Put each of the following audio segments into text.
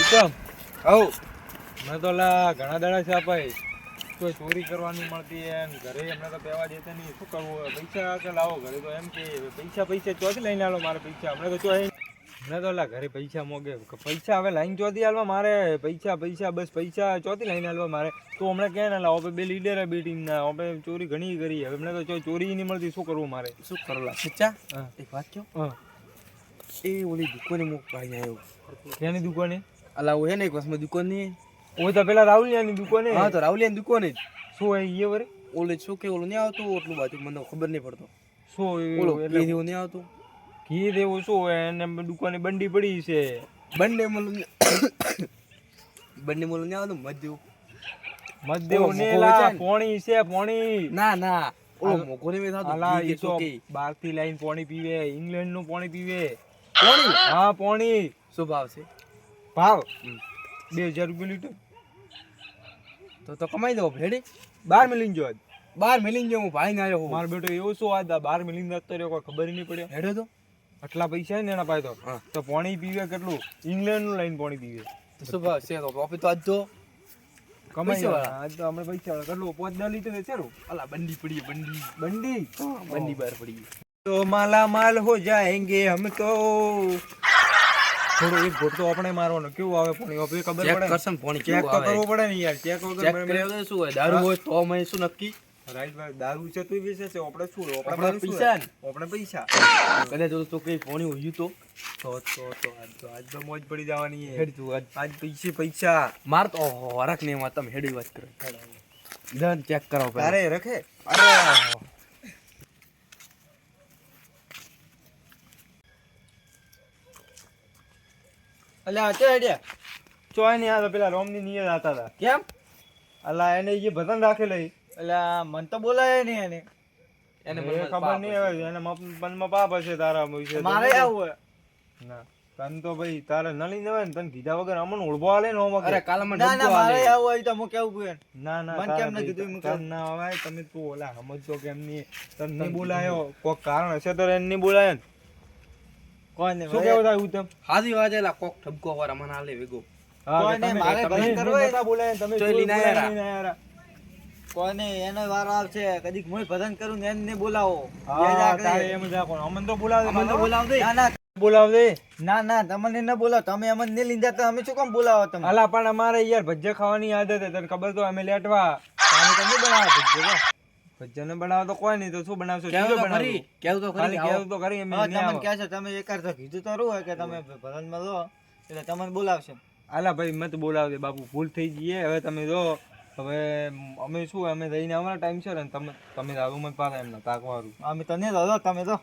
ઉત્તમ હવ મેં તો લા ઘણા દાડા છે ભાઈ કોઈ ચોરી કરવાની મળતી એમ, ઘરે એમને તો પહેવા દેતા નહીં. શું કરવું? પૈસા કે લાવો, ઘરે તો એમ કે, પૈસા પૈસા ચોથી લઈને આલો મારે પૈસા. હમણાં તો ચો મેં તો ઘરે પૈસા મોગે પૈસા હવે લાઈન ચોથી હાલવા મારે પૈસા પૈસા બસ પૈસા ચોથી લાઈન હાલવા મારે. તો હમણાં ક્યાં ના લાવો બે લીડર બે ટીમના આપણે ચોરી ઘણી કરી. હવે એમને તો ચોરી નહીં મળતી શું કરવું મારે? શું કરોલા સચ્ચા હા. એક વાત કહો હા. એ ઓલી દુકાને મુક ભાઈ આવ્યો ક્યાંની દુકાને? અલા હું હે ને એક વાસમાં દુકાન ઓય તો પેલા રાહુલિયાની દુકાને. હા તો રાવલિયાની દુકાને શું હોય એ વરે ઓલે શું કે ઓલું નહીં આવતું એટલું બાજુ મને ખબર નહીં પડતો. શું ઓલો એવું નહીં આવતું? ઘી દેવું શું હોય? એને દુકાને બંડી પડી છે. બંને મતલબ બંને મોલું નહીં આવતું મત દેવું મત દેવું ને. લા પોણી છે પોણી. ના ના. ઓલો મોકો ને મેં ઘી ઈ તો બારથી લાઈન પોણી પીવે ઇંગ્લેન્ડનું પોણી પીવે. પોણી? હા પોણી. શું ભાવ છે? ભાવ? બે હજાર રૂપિયા લીટર. તો તો કમાઈ દો ભેડી. બાર મિલીન જો બાર મિલિંગ જો હું ભાઈ ના રહ્યો મારો બેટો એવો શું આ બાર મિલીન જતો રહ્યો કોઈ ખબર નહીં પડ્યો હેડો તો. આટલા પૈસા ને એના પાસે તો. તો પાણી પીવે કેટલું? ઇંગ્લેન્ડનું લઈને પાણી પીવે. શું ભાવ છે? તો પ્રોફિટ તો આજ તો. કમાઈ આજ તો અમે પૈસા કેટલું? પાંચ દસ લીટર છે રૂ. અલા બંડી પડી બંડી. બંડી? બંડી બહાર પડી તો માલા માલ હો જાએંગે હમ તો. થોડો એક ઘોટ તો આપણે મારવાનો. કેવું આવે પણ? ખબર પડે. પાણી ચેક તો કરવું પડે ને યાર. ચેક વગર શું હોય? દારૂ હોય તો અમે શું નક્કી? રાઈટ ભાઈ દારૂ છે તું વિશે છે. આપણે શું આપણે પૈસા આપણે પૈસા. કદાચ જો તો કઈ પાણી હોયું તો? તો તો તો આજ તો આજ તો મોજ પડી જવાની હે હેડ તું આજ. આજ પૈસે પૈસા. માર તો હરક ને એમાં તમે હેડી વાત કરો. ધન ચેક કરો. તારે રખે? અરે અલ્યા ચો હેડ્યા? ચોય નહીં આ તો પેલા રોમની નિયત હતા હતા કેમ? અલા એને જે ભજન રાખેલા. એટલે મન તો બોલાય નહીં એને. એને ખબર નહીં. હવે એને મનમાં પાપ હશે તારા વિશે મારે આવું હોય. ના તને તો ભાઈ તારે નલી દેવાય ને તને કીધા વગર અમન ઓળબો આલે ને ઓમાં અરે કાલ મને ના ના મારે આવું હોય તો હું કેવું કોઈ ના ના મને કેમ ન કીધું એમ ના આવે તમે તું ઓલા સમજતો કેમ નહીં તને નહીં બોલાયો. કોઈ કારણ હશે તો એને નહીં બોલાય ને. કોઈ નહીં શું કેવું થાય ઉત્તમ? હાજી વાજે એલા કોક ઠબકો વાળા મને આલે વેગો. હા, તમે- મારે નહીં કરવું બોલાયા તમે ચોય ચોય કોઈ એનો વારો આવશે? કદીક હું ભજન કરું ને એને બોલાવો. એમ જ તો બોલાવ અમને તો બાપા. બોલાવ દે. ના ના. બોલાવ દે. ના ના તમને ન બોલાવો. તમે અમને નહીં લીધા તો અમે શું કામ બોલાવો તમે હાલા પણ અમારે યાર ભજીયા ખાવાની આદત તને ખબર તો અમે લેટવા. તમે તમે બનાવો તો. ભજીયાને બનાવો તો કોઈ નહીં. તો શું બનાવશો? કેવું તો ખરી? કેવું તો ખરી? કહેવું તો ખરી? અમે તમને કહે છે તમે એકાર તો કીધું તો રૂ કે તમે ભજનમાં લો એટલે તમને બોલાવશે. આલા ભાઈ મત બોલાવ દે બાપુ. ભૂલ થઈ ગઈ હવે તમે જો હવે અમે શું અમે રહીને અમારા ટાઈમ છે ને તમે તમે દારૂ મત પાછા એમને તાકવારું અમે તને દાદા તમે તો.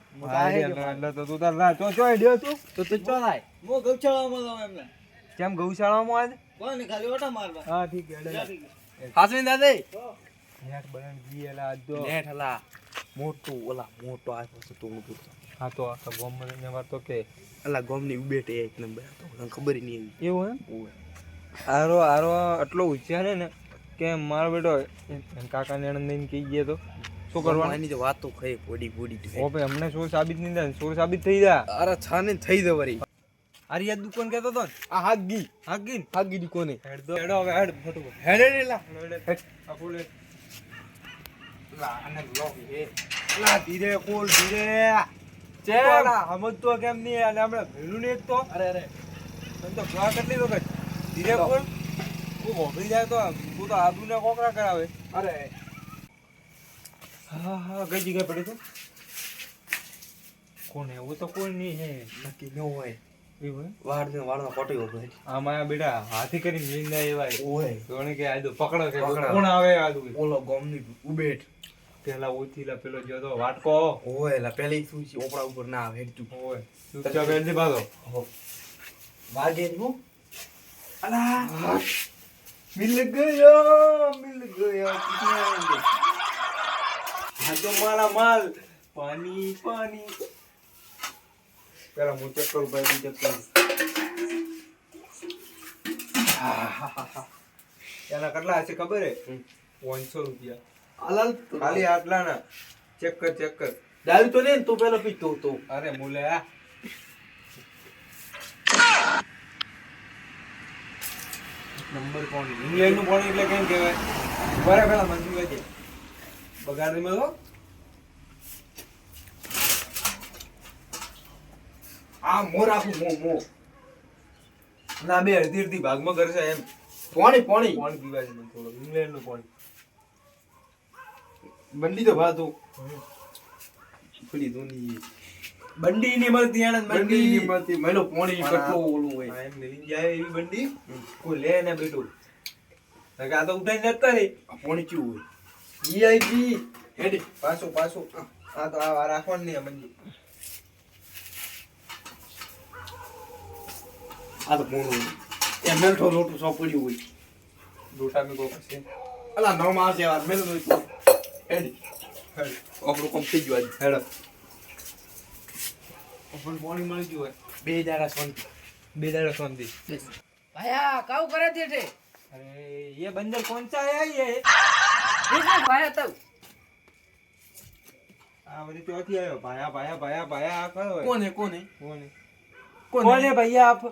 એટલે તો તું તાર લા ચો ચો હેડ્યો તું તો તું ચો લાય. હું ગૌશાળામાં જાવ એમને. કેમ ગૌશાળામાં આજ? કોઈ ખાલી ઓટા મારવા. હા ઠીક છે હેડે. હાસવી દાદે! નેટ બળાઈને જી એલા આજ જો. નેટ હલા મોટું ઓલા મોટો આ વસ્તુ તો હું પૂછતો હા તો આ ગોમ ને વાત તો કે. અલા ગોમની ઉબેટે એક નંબર તો ખબર નહીં એવું એમ. આરો આરો આટલો હોશિયાર હે ને કે મારો બેટો કાકા ને નંદન કહી ગયા તો શું કરવાનું? એની તો વાતો ખાઈ પોડી પોડી ઓ ભાઈ અમને સોર સાબિત નહીં થાય સોર સાબિત થઈ જા. અરે છાને થઈ દે વરી. આરી યાદ દુકાન કેતો તો આ હાગી હાગી હા ગીન હાથ ગી કોને હેડ દો હેડો હવે હેડ ફટોફટ હેડ હેડ લા. હેડ. આ ફૂલે લા અને લો હે લા ધીરે કોલ ધીરે. ચેલા સમજતો કેમ નહીં? અને આપણે ભેલું નહીં તો. અરે અરે. તો કેટલી વખત ધીરે કોલ તું મોકલી જાય તો તું તો આબરૂના કોકરા કરાવે. અરે. હા હા ગઈ જગ્યાએ પડી તું? કોને એવું તો કોઈ નહીં હે. નક્કી ન હોય. વાળ ને વાળનો કોટી હોય આ મારા બેટા હાથી કરીને લીંદા એવા ઓય. કોણે કે આદુ પકડો કે. કોણ આવે આદુ ઓલો ગોમની ઉબેટ. પેલા ઓછી પેલો જો તો વાટકો. ઓય લા પેલી શું છે? ઓપડા ઉપર ના આવે હેડતું. ઓય દે વાગે હું. અલા. મિલ ગયો મિલ ગયો કિતના આएंगे હા તો મારા માલ પાણી પાણી પેલા હું ચેક કરું ભાઈ ચેક કરું એના કેટલા હશે ખબર હે હમ. પાંચસો રૂપિયા અલાલ ખાલી આટલા ના ચેક કર ચેક કર દારૂ તો ને તું પેલો પીતો હતો અરે મુલે આ નંબર પાણી ઇંગ્લેન્ડનું પાણી એટલે કેમ કહેવાય? બરાબર પેલા મંજુ છે. બગાડ મળો આ મો રાખું મો મો ના બે અડધી અડધી ભાગમાં કરશે એમ. પોણી પોણી. પાણી પીવા છે મને થોડું? ઇંગ્લેન્ડનું પાણી બંડી તો ભાતું. પેલી ધૂની. બંડી નહીં મળતી એને બંડી મળતી મેલો પોણી પણ ઓલું હોય. એમ મિલી જાય એવી બંડી? કોઈ લે ને બેટું. નકર આ તો ઉઠાઈ જતા રે પોણી કેવું હોય? વીઆઈપી હેડી પાછો પાછો. આ તો આ રાખવાની નહીં બંડી. આ તો પોણું એ મેલઠો લોટું સો પડ્યું હોય. લોટા મી કોઈ પછી. અલા નવ માસ જેવા મેલ નો હેડી આપણું કામ થઈ ગયું આજે. હેડો. પણ પાણી મળી ગયું હોય બે દાડા શાંતિ બે દાડા શાંતિ ભાયા કાઉ કરે તે છે અરે ये बंदर कौन सा है ये ભાયા તવ આ બધી ચોથી આવ્યો ભાયા ભાયા ભાયા ભાયા આ કયો है કોણ હે કોણ હે कौन है કોણ कौन है भैया आप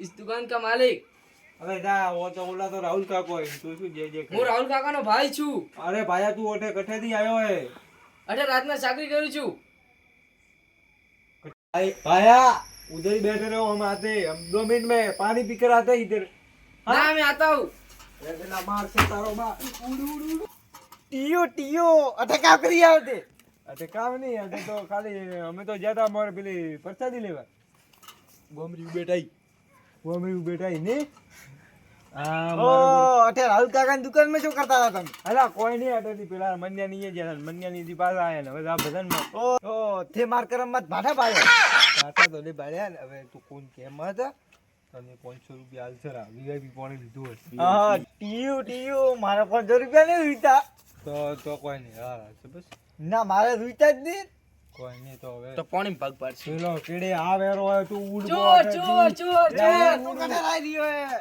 इस दुकान का मालिक अबे दा वो तो बोला तो राहुल का कोई तू શું જે જે કરે? હું રાહુલ કાકાનો ભાઈ છું અરે ભાયા તું ઓઠે કઠે થી આવ્યો હે અઢે રાતના ચાકરી કરું છું भाई भाया उधर ही बैठे रहो हम आते हैं। हम दो मिनट में पानी पीकर आते हैं इधर ના મેં આતા હું ऐसे ना मार से तारो बा उड़ उड़ उड़ ટીયો ટીયો અટે કામ કરી આવતે અટે કામ નહીં અટે તો ખાલી અમે તો જ્યાં તા અમારે પેલી પ્રસાદી લેવા ગોમરી બેટાઈ ગોમરી બેટાઈ ને ઓ રાહુલ કાકા દુકાનમાં શું કરતા હતા તમે? અલા કોઈ નહીં અટે પેલા મન્યા ની જ્યાં મન્યા ની પાછા આયા ને હવે આ ભજનમાં ઓ ઓ તે માર કરમમાં ભાઠા પાડ્યા. ભાઠા તો લે પાડ્યા ને હવે તું કોણ કેમ હતા? તને પાંચસો રૂપિયા હાલ વીઆઈપી પાણી લીધું હોય હા ટીયુ ટીયુ મારે પાંચસો રૂપિયા નહીં રૂઈતા તો તો કોઈ નહીં હા બસ. ના મારે રૂઈતા જ નહીં. કોઈ નહીં તો હવે તો પોણી ભાગ પાડશે. પેલો કેડે આ વેરો તું ઉડ ચોર ચોર ચોર ચોર તું કને લાઈ રહ્યો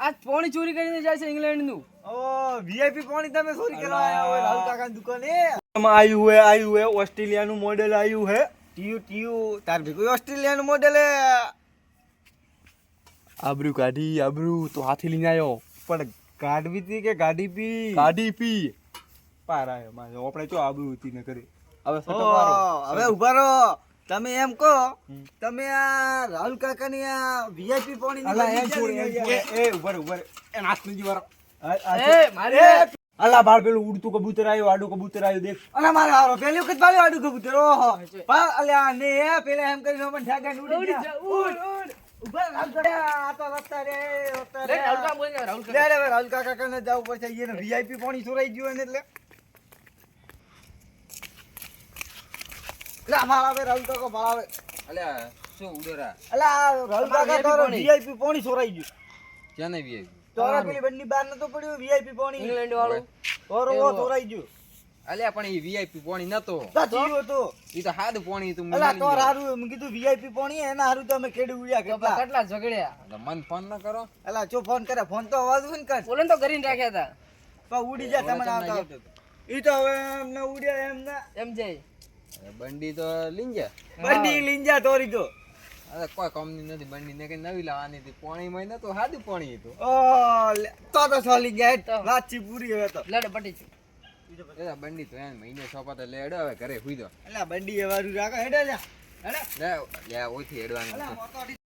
ના ને પોણી ચોરી કરીને જાય છે ઇંગ્લેન્ડનું તમે ચોરી કરવા આયા હોય રાહુલ કાકાની દુકાને આમાં આયુ હે આયુ હે ઓસ્ટ્રેલિયાનું મોડેલ આયુ હે ટીયુ ટીયુ તાર ભેગું ઓસ્ટ્રેલિયાનું મોડેલ હે આબરૂ કાઢી, આબરૂ, તો હાથી લઈને આવ્યો. પણ ગાડવી હતી કે ગાડી પી? ગાડી પી. પાર આવ્યો મારે આપણે ચો આબરૂ હતી ને કરી. હવે હવે ઊભા રહો. તમે એમ કહો તમે આ રાહુલ કાકાની આ વીઆઈપી પાણી અલા એમ છોડ એ ઊભા ઉભર ઉભર એ આ- આ એ મારે અલા બાળ પેલું ઉડતું કબૂતર આવ્યું આડું કબૂતર આવ્યું દેખ. અલા મારે હારો પેલી વખત બાળી આડું કબૂતર ઓહો. અલ્યા ને એ પેલા એમ કરીને પણ ઠાકા ઉડી ઉડી. ઉડ, રાહુલ કાકા. ને, જવું પડશે. એને વીઆઈપી પાણી ચોરાઈ ગયું એને એટલે. લે મારા રાહુલ કાકા ભાળાવે અલ્યા શું ઉડેરા અલા રાહુલ કાકા તો વીઆઈપી પાણી? ચોરાઈ ગયું. ક્યાં નહીં વી તો પેલી બંને બાર નતો પડ્યું વીઆઈપી પાણી. ઇંગ્લેન્ડ વાળું ઓરો ઓ ચોરાઈ ગયું. અલ્યા પણ એ વીઆઈપી પોણી નતો. તા. એ તો હાદ પોણી તું અલા તો હારું મેં કીધું વીઆઈપી પોણી એના હારું તો અમે કેડી ઉડ્યા કેટલા. કેટલા ઝઘડ્યા? મન ફોન ન કરો. અલા જો ફોન કરે ફોન તો અવાજ હોય ને કર બોલે તો કરીને રાખ્યા હતા. તો ઉડી જા તમને આવતા ઈ તો હવે એમને ઉડ્યા એમને. એમ જાય બંડી તો લીંજા બંડી લીંજા તોરી તો. અરે કોઈ કંપની નથી બંડી ને કઈ નવી લાવવાની હતી. પોણી માં નતું હાદું પોણી હતું. ઓ લે, તો તો સોલી ગયા વાત પૂરી હવે તો. લડે પટી છું. એ બંડી તો એમ મહિને સોપા તો લેડો હવે ઘરે હુઈ દો. એલા બંડી એ વારું રાખો હેડો જા હેડો. લે લે ઓથી હેડવાનું